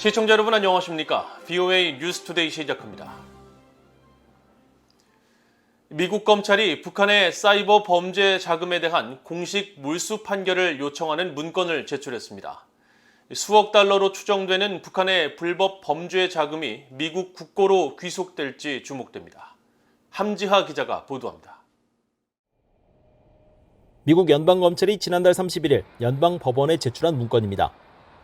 시청자 여러분 안녕하십니까? BOA 뉴스투데이 시작합니다. 미국 검찰이 북한의 사이버 범죄 자금에 대한 공식 몰수 판결을 요청하는 문건을 제출했습니다. 수억 달러로 추정되는 북한의 불법 범죄 자금이 미국 국고로 귀속될지 주목됩니다. 함지하 기자가 보도합니다. 미국 연방검찰이 지난달 31일 연방법원에 제출한 문건입니다.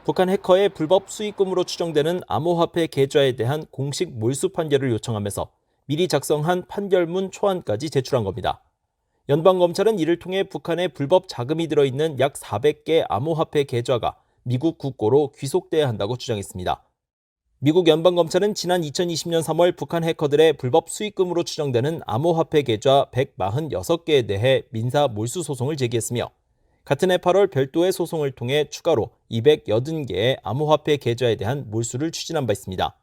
북한 해커의 불법 수익금으로 추정되는 암호화폐 계좌에 대한 공식 몰수 판결을 요청하면서 미리 작성한 판결문 초안까지 제출한 겁니다. 연방검찰은 이를 통해 북한의 불법 자금이 들어있는 약 400개 암호화폐 계좌가 미국 국고로 귀속돼야 한다고 주장했습니다. 미국 연방검찰은 지난 2020년 3월 북한 해커들의 불법 수익금으로 추정되는 암호화폐 계좌 146개에 대해 민사 몰수 소송을 제기했으며 같은 해 8월 별도의 소송을 통해 추가로 280개의 암호화폐 계좌에 대한 몰수를 추진한 바 있습니다.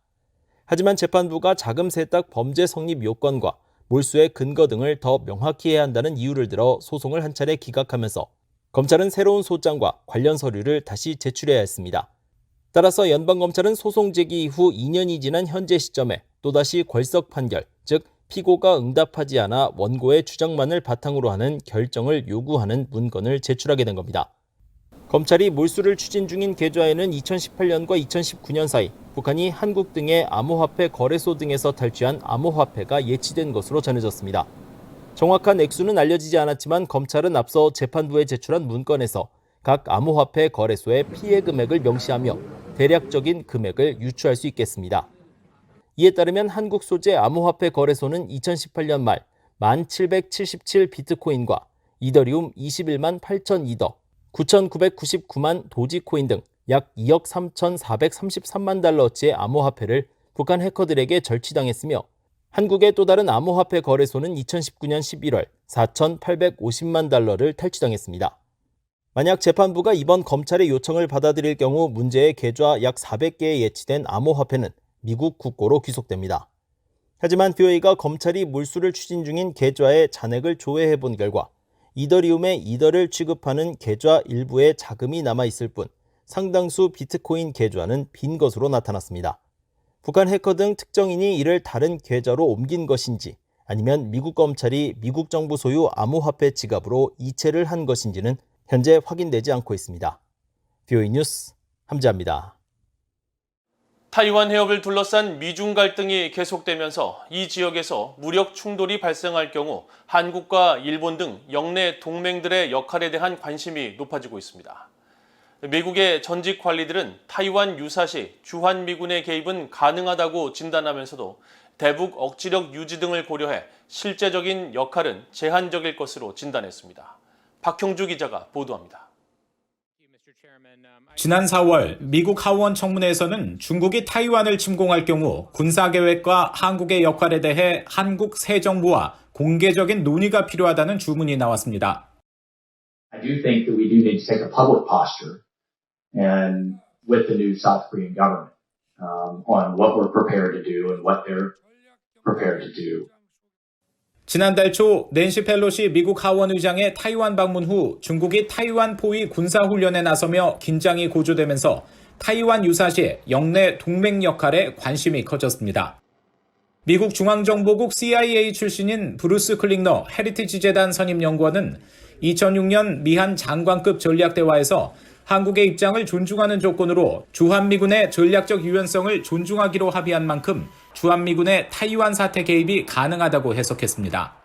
하지만 재판부가 자금 세탁 범죄 성립 요건과 몰수의 근거 등을 더 명확히 해야 한다는 이유를 들어 소송을 한 차례 기각하면서 검찰은 새로운 소장과 관련 서류를 다시 제출해야 했습니다. 따라서 연방검찰은 소송 제기 이후 2년이 지난 현재 시점에 또다시 궐석 판결, 즉 피고가 응답하지 않아 원고의 주장만을 바탕으로 하는 결정을 요구하는 문건을 제출하게 된 겁니다. 검찰이 몰수를 추진 중인 계좌에는 2018년과 2019년 사이 북한이 한국 등의 암호화폐 거래소 등에서 탈취한 암호화폐가 예치된 것으로 전해졌습니다. 정확한 액수는 알려지지 않았지만 검찰은 앞서 재판부에 제출한 문건에서 각 암호화폐 거래소의 피해 금액을 명시하며 대략적인 금액을 유추할 수 있겠습니다. 이에 따르면 한국 소재 암호화폐 거래소는 2018년 말 1777 비트코인과 이더리움 21만 8천 이더, 9,999만 도지코인 등 약 2억 3,433만 달러어치의 암호화폐를 북한 해커들에게 절취당했으며 한국의 또 다른 암호화폐 거래소는 2019년 11월 4,850만 달러를 탈취당했습니다. 만약 재판부가 이번 검찰의 요청을 받아들일 경우 문제의 계좌 약 400개에 예치된 암호화폐는 미국 국고로 귀속됩니다. 하지만 BOA가 검찰이 몰수를 추진 중인 계좌의 잔액을 조회해 본 결과 이더리움의 이더를 취급하는 계좌 일부에 자금이 남아 있을 뿐 상당수 비트코인 계좌는 빈 것으로 나타났습니다. 북한 해커 등 특정인이 이를 다른 계좌로 옮긴 것인지 아니면 미국 검찰이 미국 정부 소유 암호화폐 지갑으로 이체를 한 것인지는 현재 확인되지 않고 있습니다. BOE 뉴스 함지합니다. 타이완 해협을 둘러싼 미중 갈등이 계속되면서 이 지역에서 무력 충돌이 발생할 경우 한국과 일본 등 영내 동맹들의 역할에 대한 관심이 높아지고 있습니다. 미국의 전직 관리들은 타이완 유사시 주한미군의 개입은 가능하다고 진단하면서도 대북 억지력 유지 등을 고려해 실제적인 역할은 제한적일 것으로 진단했습니다. 박형주 기자가 보도합니다. 지난 4월 미국 하원 청문회에서는 중국이 타이완을 침공할 경우 군사 계획과 한국의 역할에 대해 한국 새 정부와 공개적인 논의가 필요하다는 주문이 나왔습니다. I do think that we do need to take a public posture and with the new South Korean government um, on what we're prepared to do and what they're prepared to do. 지난달 초 낸시 펠로시 미국 하원 의장의 타이완 방문 후 중국이 타이완 포위 군사훈련에 나서며 긴장이 고조되면서 타이완 유사시 영내 동맹 역할에 관심이 커졌습니다. 미국 중앙정보국 CIA 출신인 브루스 클링너 헤리티지 재단 선임 연구원은 2006년 미한 장관급 전략대화에서 한국의 입장을 존중하는 조건으로 주한미군의 전략적 유연성을 존중하기로 합의한 만큼 주한미군의 타이완 사태 개입이 가능하다고 해석했습니다.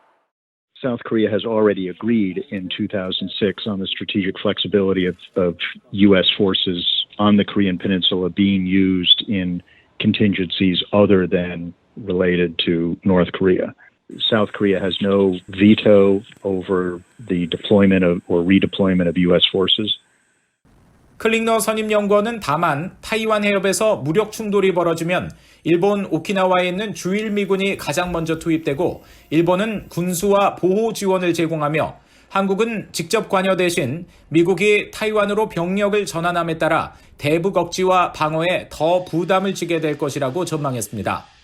South Korea has already agreed in 2006 on the strategic flexibility of, of U.S. forces on the Korean Peninsula being used in contingencies other than related to North Korea. South Korea has no veto over the deployment of or redeployment of U.S. forces. 클링너 선임 연구원은 다만 타이완 해협에서 무력 충돌이 벌어지면 일본 오키나와에 있는 주일 미군이 가장 먼저 투입되고 일본은 군수와 보호 지원을 제공하며 한국은 직접 관여 대신 미국이 타이완으로 병력을 전환함에 따라 대북 억지와 방어에 더 부담을 지게 될 것이라고 전망했습니다.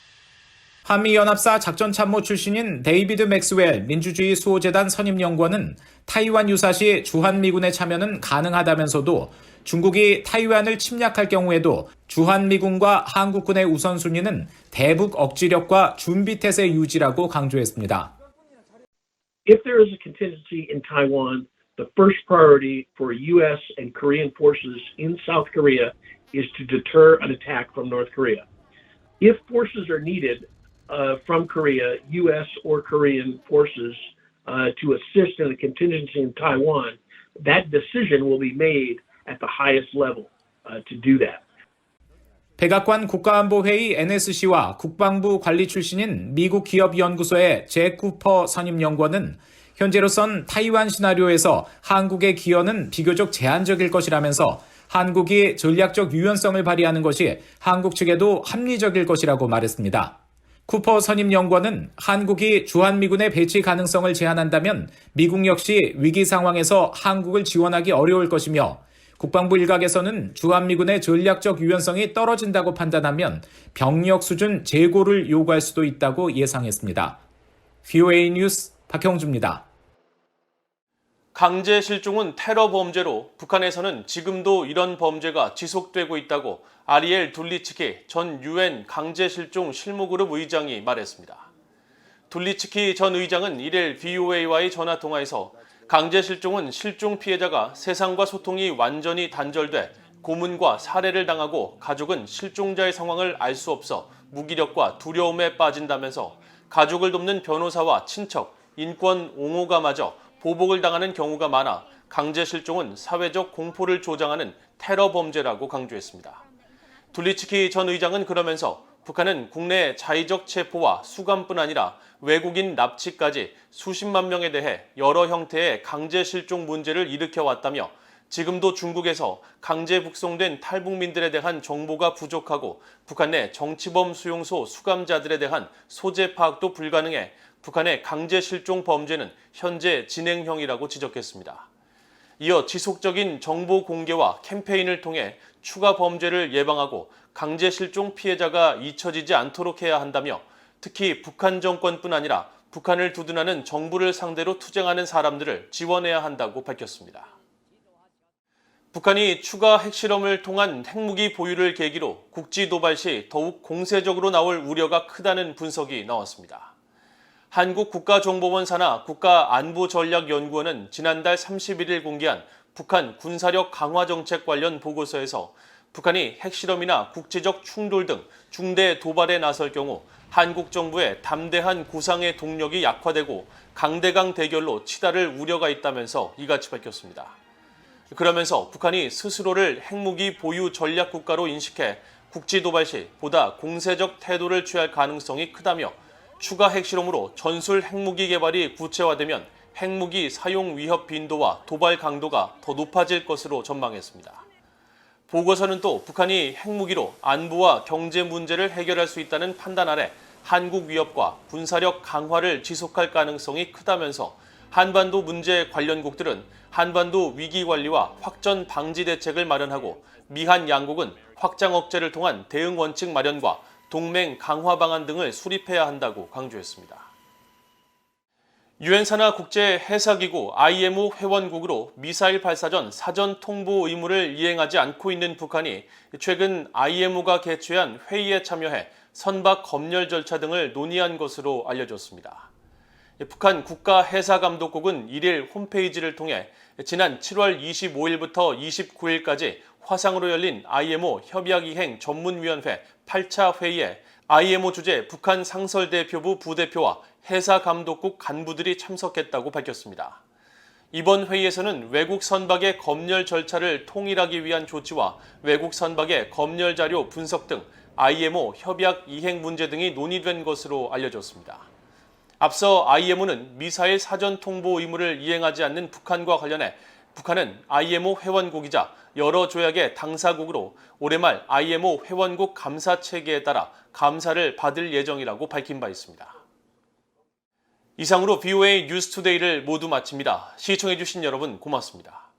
한미연합사 작전참모 출신인 데이비드 맥스웰 민주주의 수호재단 선임연구원은 타이완 유사시 주한미군의 참여는 가능하다면서도 중국이 타이완을 침략할 경우에도 주한미군과 한국군의 우선순위는 대북 억지력과 준비태세 유지라고 강조했습니다. if there is a contingency in Taiwan, the first priority for U.S. and Korean forces in South Korea is to deter an attack from North Korea. If forces are needed uh, from Korea, U.S. or Korean forces uh, to assist in a contingency in Taiwan, that decision will be made at the highest level uh, to do that. 백악관 국가안보회의 NSC와 국방부 관리 출신인 미국 기업연구소의 제 쿠퍼 선임연구원은 현재로선 타이완 시나리오에서 한국의 기여는 비교적 제한적일 것이라면서 한국이 전략적 유연성을 발휘하는 것이 한국 측에도 합리적일 것이라고 말했습니다. 쿠퍼 선임 연구원은 한국이 주한미군의 배치 가능성을 제한한다면 미국 역시 위기 상황에서 한국을 지원하기 어려울 것이며 국방부 일각에서는 주한미군의 전략적 유연성이 떨어진다고 판단하면 병력 수준 재고를 요구할 수도 있다고 예상했습니다. VOA 뉴스 박형주입니다. 강제 실종은 테러 범죄로 북한에서는 지금도 이런 범죄가 지속되고 있다고 아리엘 둘리츠키 전 유엔 강제 실종 실무그룹 의장이 말했습니다. 둘리츠키 전 의장은 1일 VOA와의 전화 통화에서 강제 실종은 실종 피해자가 세상과 소통이 완전히 단절돼 고문과 살해를 당하고 가족은 실종자의 상황을 알 수 없어 무기력과 두려움에 빠진다면서 가족을 돕는 변호사와 친척, 인권 옹호가 마저 보복을 당하는 경우가 많아 강제 실종은 사회적 공포를 조장하는 테러 범죄라고 강조했습니다. 둘리츠키 전 의장은 그러면서 북한은 국내 자의적 체포와 수감뿐 아니라 외국인 납치까지 수십만 명에 대해 여러 형태의 강제 실종 문제를 일으켜왔다며 지금도 중국에서 강제 북송된 탈북민들에 대한 정보가 부족하고 북한 내 정치범 수용소 수감자들에 대한 소재 파악도 불가능해 북한의 강제 실종 범죄는 현재 진행형이라고 지적했습니다. 이어 지속적인 정보 공개와 캠페인을 통해 추가 범죄를 예방하고 강제 실종 피해자가 잊혀지지 않도록 해야 한다며 특히 북한 정권뿐 아니라 북한을 두둔하는 정부를 상대로 투쟁하는 사람들을 지원해야 한다고 밝혔습니다. 북한이 추가 핵실험을 통한 핵무기 보유를 계기로 국지 도발 시 더욱 공세적으로 나올 우려가 크다는 분석이 나왔습니다. 한국 국가정보원 산하 국가안보전략연구원은 지난달 31일 공개한 북한 군사력 강화 정책 관련 보고서에서 북한이 핵실험이나 국제적 충돌 등 중대 도발에 나설 경우 한국 정부의 담대한 구상의 동력이 약화되고 강대강 대결로 치달을 우려가 있다면서 이같이 밝혔습니다. 그러면서 북한이 스스로를 핵무기 보유 전략 국가로 인식해 국지 도발 시 보다 공세적 태도를 취할 가능성이 크다며 추가 핵실험으로 전술 핵무기 개발이 구체화되면 핵무기 사용 위협 빈도와 도발 강도가 더 높아질 것으로 전망했습니다. 보고서는 또 북한이 핵무기로 안보와 경제 문제를 해결할 수 있다는 판단 아래 한국 위협과 군사력 강화를 지속할 가능성이 크다면서 한반도 문제 관련국들은 한반도 위기 관리와 확전 방지 대책을 마련하고 미한 양국은 확장 억제를 통한 대응 원칙 마련과 동맹 강화 방안 등을 수립해야 한다고 강조했습니다. 유엔 산하 국제 해사기구 IMO 회원국으로 미사일 발사 전 사전 통보 의무를 이행하지 않고 있는 북한이 최근 IMO가 개최한 회의에 참여해 선박 검열 절차 등을 논의한 것으로 알려졌습니다. 북한 국가해사감독국은 1일 홈페이지를 통해 지난 7월 25일부터 29일까지 화상으로 열린 IMO 협약 이행 전문위원회 8차 회의에 IMO 주재 북한 상설대표부 부대표와 해사감독국 간부들이 참석했다고 밝혔습니다. 이번 회의에서는 외국 선박의 검열 절차를 통일하기 위한 조치와 외국 선박의 검열 자료 분석 등 IMO 협약 이행 문제 등이 논의된 것으로 알려졌습니다. 앞서 IMO는 미사일 사전 통보 의무를 이행하지 않는 북한과 관련해 북한은 IMO 회원국이자 여러 조약의 당사국으로 올해 말 IMO 회원국 감사 체계에 따라 감사를 받을 예정이라고 밝힌 바 있습니다. 이상으로 BOA 뉴스투데이를 모두 마칩니다. 시청해주신 여러분 고맙습니다.